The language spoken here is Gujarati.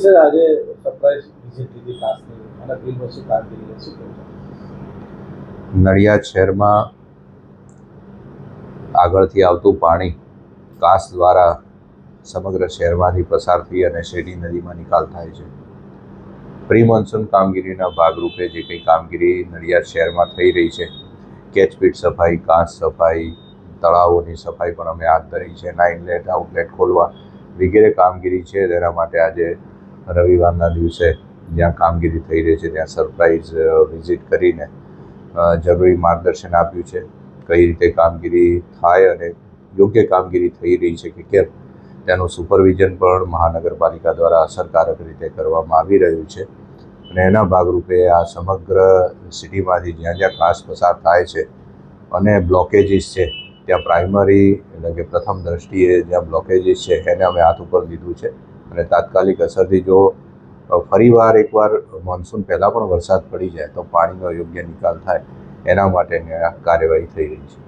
વિશે આજે સરપ્રાઈઝ વિઝિટ લીધી કાસની અને બિલ વસ્તુ કામગીરી શું નડિયાદ શહેરમાં આગળથી આવતું પાણી કાસ દ્વારા સમગ્ર શહેરમાંથી પસાર થઈ અને શેરડી નદીમાં નિકાલ થાય છે. પ્રી મોન્સૂન કામગીરીના ભાગરૂપે જે કંઈ કામગીરી નડિયાદ શહેરમાં થઈ રહી છે કેચપીટ સફાઈ, કાંસ સફાઈ, તળાવોની સફાઈ પણ અમે હાથ ધરી છે એના ઇનલેટ આઉટલેટ ખોલવા વગેરે કામગીરી છે. તેના માટે આજે રવિવારના દિવસે જ્યાં કામગીરી થઈ રહી છે, ત્યાં સરપ્રાઇઝ વિઝિટ કરીને જરૂરી માર્ગદર્શન આપ્યું છે. કઈ રીતે કામગીરી થાય અને યોગ્ય કામગીરી થઈ રહી છે કે કેમ, તેનું સુપરવિઝન પણ મહાનગરપાલિકા દ્વારા અસરકારક રીતે કરવામાં આવી રહ્યું છે. અને એના ભાગરૂપે આ સમગ્ર સિટીમાંથી જ્યાં જ્યાં કાસ પસાર થાય છે અને બ્લોકેજીસ છે, ત્યાં પ્રાઇમરી એટલે કે પ્રથમ દ્રષ્ટિએ જ્યાં બ્લોકેજીસ છે, એને અમે હાથ ઉપર લીધું છે. અને તાત્કાલિક અસરથી જો ફરીવાર એકવાર મોન્સૂન પહેલાં પણ વરસાદ પડી જાય તો પાણીનો યોગ્ય નિકાલ થાય એના માટેની આ કાર્યવાહી થઈ રહી છે.